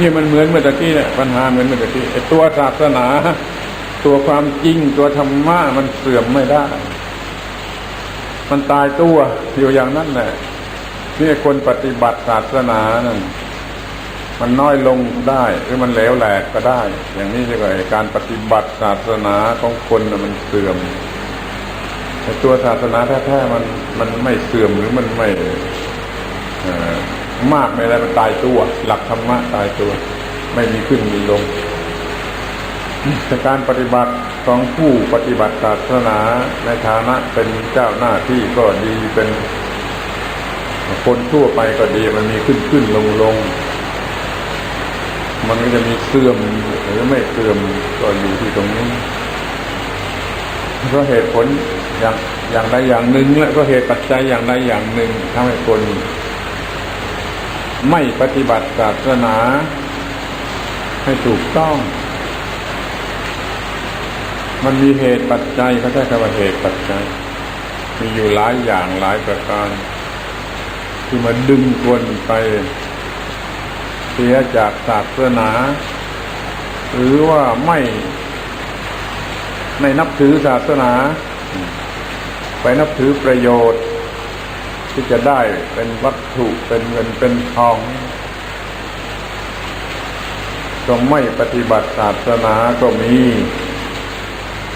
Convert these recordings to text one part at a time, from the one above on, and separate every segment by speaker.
Speaker 1: นี่มันเหมือนเมื่อตะกี้เนี่ยปัญหาเหมือนเมื่อตะกี้ตัวศาสนา ตัวความจริงตัวธรรมะมันเสื่อมไม่ได้ มันตายตัวอยู่อย่างนั้นแหละนี่คนปฏิบัติศาสนานั่นมันน้อยลงได้หรือมันเหลวแหลกก็ได้ อย่างนี้เรียกว่าการปฏิบัติศาสนาของคนมันเสื่อมแต่ตัวศาสนาแท้ๆมันมันไม่เสื่อมหรือมันไม่ มากไม่ได้มันตายตัว หลักธรรมะตายตัว ไม่มีขึ้นมีลงแต่การปฏิบัติของผู้ปฏิบัติศาสนาในฐานะเป็นเจ้าหน้าที่ก็ดีเป็นคนทั่วไปก็ดีมันมีขึ้นขึ้นลงลงมันก็จะมีเสื่อมหรือไม่เสื่อมก็อยู่ที่ตรงนี้เพราะเหตุผลอย่างอย่างใดอย่างหนึ่งและก็เหตุปัจจัยอย่างใดอย่างหนึ่งทำให้คน ไม่ปฏิบัติศาสนา ให้ถูกต้อง มันมีเหตุปัจจัยเขาใช้คำว่าเหตุปัจจัย มีอยู่หลายอย่างหลายประการ ที่มาดึงคนไป เสียจากศาสนา หรือว่าไม่ไม่นับถือศาสนา ไปนับถือประโยชน์ ที่จะได้เป็นวัตถุเป็นเงินเป็นทองก็ไม่ปฏิบัติศาสนาก็มี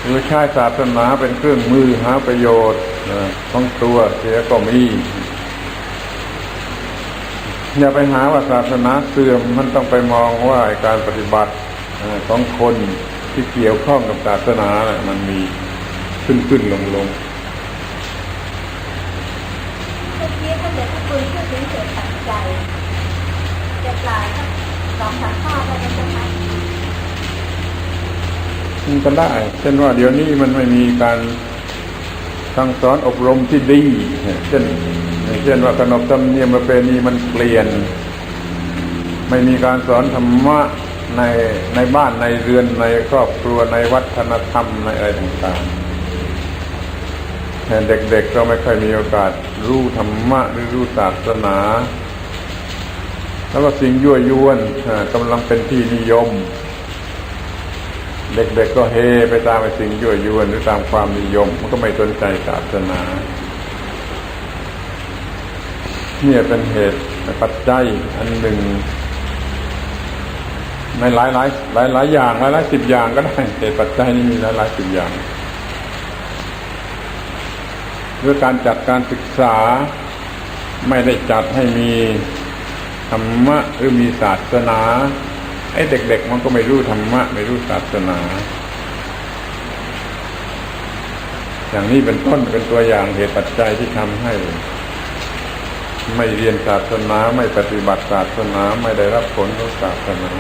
Speaker 1: หรือใช้ศาสนาเป็นเครื่องมือหาประโยชน์ของตัวเสียก็มี อย่าไปหาว่าศาสนาเสื่อมมันต้องไปมองว่าการปฏิบัติของคนที่เกี่ยวข้องกับศาสนาน่ะมันมีขึ้นขึ้นลงลง
Speaker 2: เมื่อกี้ ถ้าเกิดถ้าคุณพูดถึงเหตุปัจจัยจะกลายสักสองสามข้อได้ไหมเจ้าคะ
Speaker 1: มันก็ได้ เช่นว่าเดี๋ยวนี้มันไม่มีการสั่งสอนอบรมที่ดี เช่นเช่นว่าขนบธรรมเนียมประเพณีมันเปลี่ยน ไม่มีการสอนธรรมะในในบ้านในเรือนในครอบครัวในวัฒนธรรมในอะไรต่างๆ เด็กๆก็ไม่ค่อยมีโอกาสรู้ธรรมะหรือรู้ศาสนา แล้วก็สิ่งยั่วยวนกำลังเป็นที่นิยม เด็กๆก็เฮไปตามไอ้สิ่งยั่วยวนหรือตามความนิยม มันก็ไม่สนใจศาสนาเนี่ยเป็นเหตุปัจจัยอันหนึ่ง ในหลายหลายหลายหลายอย่างหลายหลายสิบอย่างก็ได้เหตุปัจจัยนี่มีหลายหลายสิบอย่าง เรื่อการจัดการศึกษาไม่ได้จัดให้มีธรรมะหรือมีศาสนาไอ้เด็ก ๆ มันก็ไม่รู้ธรรมะ ไม่รู้ศาสนา อย่างนี้เป็นต้นเป็นตัวอย่างเหตุปัจจัยที่ทำให้ ไม่เรียนศาสนาไม่ปฏิบัติศาสนาไม่ได้รับผลของศาสนา